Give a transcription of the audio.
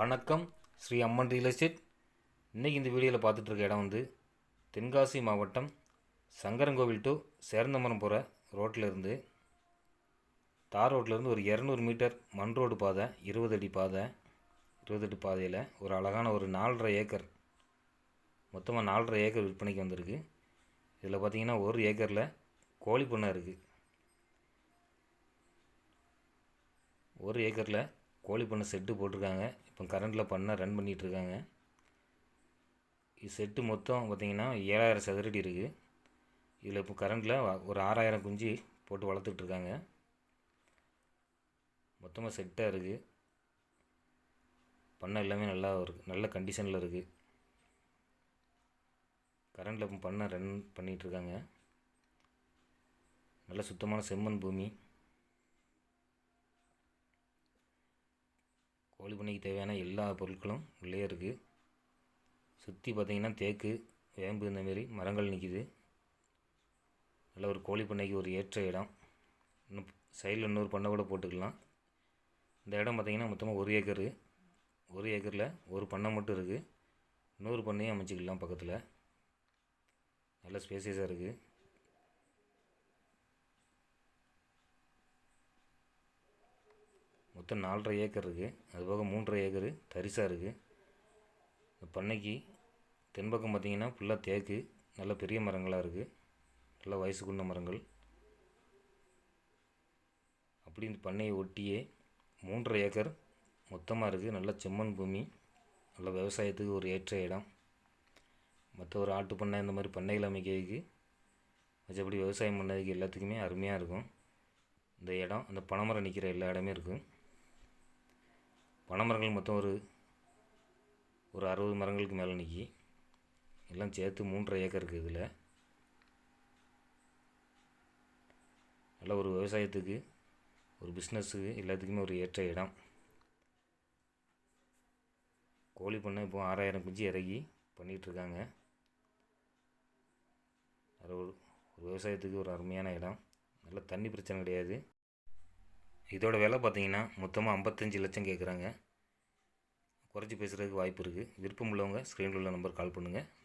வணக்கம். ஸ்ரீ அம்மன் real estate இன்றைக்கி இந்த வீடியோவில் பார்த்துட்டு இருக்க இடம் வந்து தென்காசி மாவட்டம் சங்கரங்கோவில் டு சேர்ந்தமரம் போகிற ரோட்டில் இருந்து தார் ரோட்டில் இருந்து ஒரு இரநூறு மீட்டர் மண் ரோடு பாதை இருபது அடி பாதை இருபது அடி பாதையில் ஒரு அழகான ஒரு நாலரை ஏக்கர் மொத்தமாக நாலரை ஏக்கர் விற்பனைக்கு வந்திருக்கு. இதில் பார்த்திங்கன்னா ஒரு ஏக்கரில் கோழி பண்ணை இருக்குது ஒரு ஏக்கரில் கோழி பண்ணை செட்டு போட்டிருக்காங்க. இப்போ கரண்டில் பண்ணை ரன் பண்ணிகிட்ருக்காங்க இது செட்டு மொத்தம் பார்த்திங்கன்னா ஏழாயிரம் சதுரடி இருக்குது இதில் இப்போ கரண்டில் ஒரு ஆறாயிரம் குஞ்சு போட்டு வளர்த்துட்ருக்காங்க மொத்தமாக செட்டாக இருக்குது பண்ணை எல்லாமே நல்லா இருக்குது நல்ல கண்டிஷனில் இருக்குது கரண்டில் இப்போ பண்ணை ரன் பண்ணிகிட்ருக்காங்க நல்ல சுத்தமான செம்மண் பூமி. கோழி பண்ணைக்கு தேவையான எல்லா பொருட்களும் உள்ளே இருக்குது சுற்றி பார்த்தீங்கன்னா தேக்கு வேம்பு இந்தமாரி மரங்கள் நிற்கிது நல்ல ஒரு கோழி பண்ணைக்கு ஒரு ஏற்ற இடம். இன்னும் சைடில் இன்னொரு பண்ணை கூட போட்டுக்கலாம். இந்த இடம் பார்த்தீங்கன்னா மொத்தமாக ஒரு ஏக்கரு. ஒரு ஏக்கரில் ஒரு பண்ணை மட்டும் இருக்குது இன்னொரு பண்ணையும் அமைச்சிக்கலாம் பக்கத்தில். நல்ல ஸ்பேசியஸாக இருக்குது மொத்தம் நாலரை ஏக்கர் இருக்குது அது போக மூன்றரை ஏக்கரு தரிசாக இருக்குது இந்த பண்ணைக்கு தென்பக்கம் பார்த்திங்கன்னா ஃபுல்லாக தேக்கு நல்ல பெரிய மரங்களாக இருக்குது நல்ல வயசுக்குண்ட மரங்கள். அப்படி இந்த பண்ணையை ஒட்டியே மூன்றரை ஏக்கர் மொத்தமாக இருக்குது நல்ல செம்மண் பூமி நல்ல விவசாயத்துக்கு ஒரு ஏற்ற இடம். மற்ற ஒரு ஆட்டு பண்ணை இந்த மாதிரி பண்ணைகள் அமைக்கிறதுக்கு மற்றபடி விவசாயம் பண்ணதுக்கு எல்லாத்துக்குமே அருமையாக இருக்கும். இந்த இடம் அந்த பனைமரம் நிற்கிற எல்லா இடமே இருக்கும். பனைமரங்கள் மொத்தம் ஒரு ஒரு அறுபது மரங்களுக்கு மேலே நிற்கி எல்லாம் சேர்த்து மூன்றரை ஏக்கர் இருக்குது இதில். நல்ல ஒரு விவசாயத்துக்கு ஒரு பிஸ்னஸுக்கு எல்லாத்துக்குமே ஒரு ஏற்ற இடம். கோழி பண்ணை இப்போ ஆறாயிரம் குஞ்சு இறக்கி பண்ணிகிட்ருக்காங்க அது ஒரு ஒரு விவசாயத்துக்கு ஒரு அருமையான இடம். நல்ல தண்ணி பிரச்சனை கிடையாது. இதோட விலை பார்த்தீங்கன்னா மொத்தமாக ஐம்பத்தஞ்சு லட்சம் கேட்குறாங்க. குறைச்சி பேசுகிறதுக்கு வாய்ப்பு இருக்குது விருப்பம் உள்ளவங்க ஸ்க்ரீனில் உள்ள நம்பர் கால் பண்ணுங்கள்